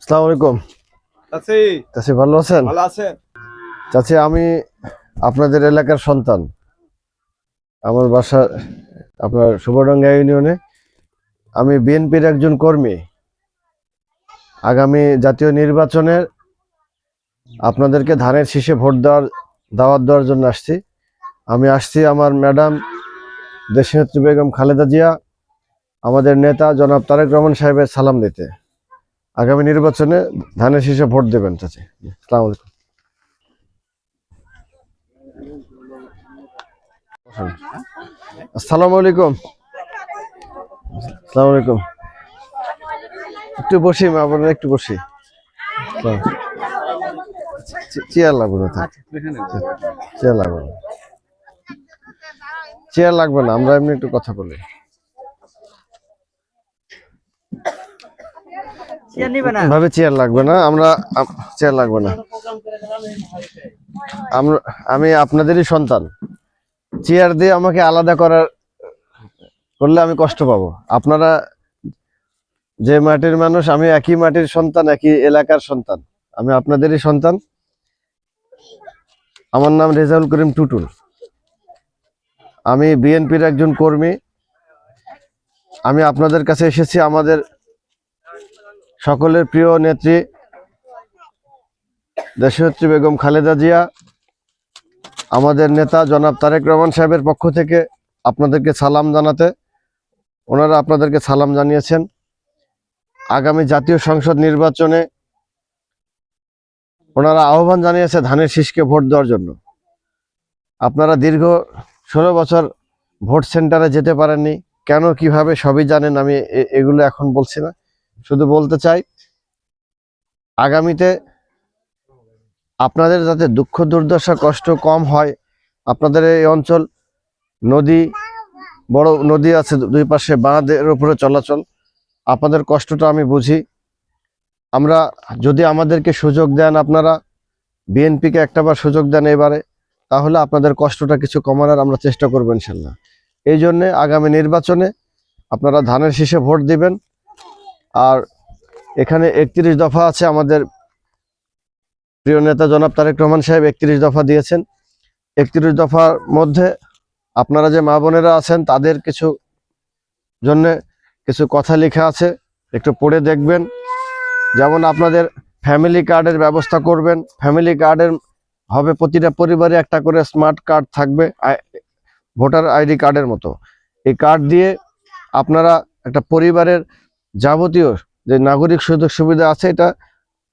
আসসালামু আলাইকুম। চাচি। চাচি ভালো আছেন? ভালো আছেন। চাচি আমি আপনাদের এলাকার সন্তান। আমার বাসা আপনার সুবডাঙ্গা ইউনিয়নে। আমি বিএনপির একজন কর্মী। আগামী জাতীয় নির্বাচনের আপনাদেরকে ধানের শীষে ভোট দেওয়ার দাওয়াত দেওয়ার জন্য আসছি। আমি আসছি আমার ম্যাডাম দেশনেত্রী বেগম খালেদা জিয়া আমাদের নেতা জনাব তারেক রহমান সাহেবের সালাম দিতে আগামী নির্বাচনে ধানের শীষে ভোট দেবেন, চাচি। আসসালামু আলাইকুম। আসসালামু আলাইকুম। আসসালামু আলাইকুম। একটু বসি আপনারা একটু বসি। চেয়ার লাগবে চেয়ার লাগবে চেয়ার লাগবে না আমরা এমনি একটু কথা বলি। ভাবে চেয়ার লাগবে না আমরা চেয়ার লাগবে না। আমরা আমি আপনাদেরই সন্তান। চেয়ার দিয়ে আমাকে আলাদা করার করলে আমি কষ্ট পাবো। আপনারা যে মাটির মানুষ আমি একই মাটির সন্তান একই এলাকার সন্তান। আমি আপনাদেরই সন্তান। আমার নাম রেজাউল করিম টুটুল। আমি বিএনপির একজন কর্মী। আমি আপনাদের কাছে এসেছি, আমাদের সকলের প্রিয় নেত্রী, দেশনেত্রী বেগম খালেদা জিয়া। আমাদের নেতা জনাব তারেক রহমান সাহেবের পক্ষ থেকে আপনাদেরকে সালাম জানাতে, ওনারা আপনাদেরকে সালাম জানিয়েছেন। আগামী জাতীয় সংসদ নির্বাচনে ওনারা আহ্বান জানিয়েছে ধানের শীষকে ভোট দেওয়ার জন্য। আপনারা দীর্ঘ ষোলো বছর ভোট সেন্টারে যেতে পারেননি। কেন, কীভাবে, সবই জানেন, আমি এগুলো এখন বলছি না। শুধু বলতে চাই, আগামীতে আপনাদের যাতে দুঃখ, দুর্দশা, কষ্ট কম হয়, আপনাদের এই অঞ্চল, নদী, বড় নদী আছে দুই পাশে, বাঁধের উপরে চলাচল, আপনাদের কষ্টটা আমি বুঝি। আমরা যদি আমাদেরকে সুযোগ দেন আপনারা, বিএনপিকে একটাবার সুযোগ দেন এবারে। তাহলে আপনাদের কষ্টটা কিছু কমানোর আমরা চেষ্টা করব ইনশাল্লাহ। এই জন্যে আগামী নির্বাচনে আপনারা ধানের শীষে ভোট দিবেন। আর এখানে একত্রিশ দফা আছে আমাদের প্রিয় নেতা জনাব তারেক রহমান সাহেব একত্রিশ দফা দিয়েছেন। একত্রিশ দফার মধ্যে আপনারা যে মা বোনেরা আছেন তাদের কিছু জন্য কিছু কথা লেখা আছে, একটু পড়ে দেখবেন। যেমন আপনাদের ফ্যামিলি কার্ডের ব্যবস্থা করবেন। ফ্যামিলি কার্ডের হবে প্রতিটা পরিবারে একটা করে স্মার্ট কার্ড থাকবে ভোটার আইডি কার্ডের মতো। এই কার্ড দিয়ে আপনারা একটা পরিবারের যাবতীয় যে নাগরিক সুযোগ সুবিধা আছে এটা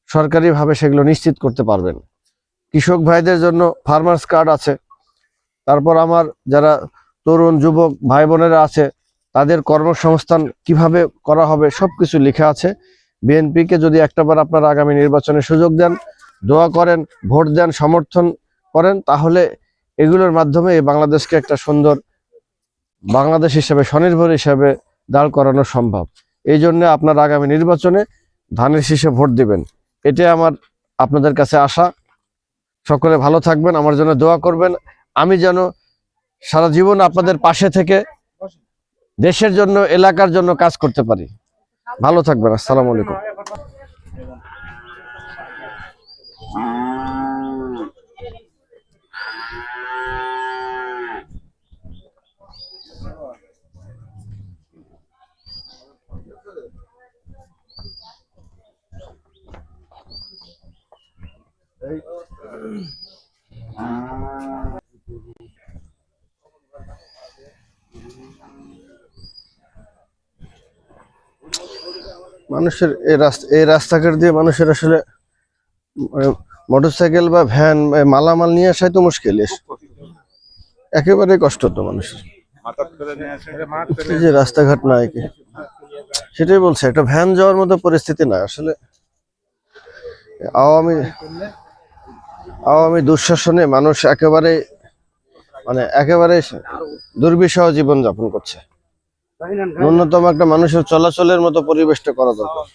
সরকারিভাবে সেগুলো নিশ্চিত করতে পারবেন। কৃষক ভাইদের জন্য ফার্মার্স কার্ড আছে। তারপর আমার যারা তরুণ, যুবক ভাই বোনেরা আছে, তাদের কর্মসংস্থান কীভাবে করা হবে সব কিছু লেখা আছে। বিএনপিকে যদি একটাবার আপনারা আগামী নির্বাচনে সুযোগ দেন দোয়া করেন, ভোট দেন, সমর্থন করেন, তাহলে এগুলোর মাধ্যমে এই বাংলাদেশকে একটা সুন্দর বাংলাদেশ হিসেবে, স্বনির্ভর হিসেবে দাঁড় করানো সম্ভব। এই জন্য আপনার আগামী নির্বাচনে ধানের শীষে ভোট দিবেন। এটাই আমার, আপনাদের কাছে আশা। সকলে ভালো থাকবেন, আমার জন্য দোয়া করবেন। আমি যেন সারা জীবন আপনাদের পাশে থেকে দেশের জন্য, এলাকার জন্য কাজ করতে পারি। ভালো থাকবেন, আসসালামু আলাইকুম। মানুষের এই রাস্তা, এই রাস্তাঘাট দিয়ে মানুষের আসলে মোটরসাইকেল বা ভ্যান মালামাল নিয়ে আসাই তো মুশকিল একেবারে কষ্ট তো মানুষের। যে রাস্তাঘাট নাই কি। সেটাই বলছে, একটা ভ্যান যাওয়ার মতো পরিস্থিতি না। আসলে, আওয়ামী আওয়ামী দুঃশাসনে মানুষ একেবারে মানে একেবারে দুর্বিষহ জীবন যাপন করছে। ন্যূনতম একটা মানুষের চলাচলের মতো পরিবেশটা করা দরকার।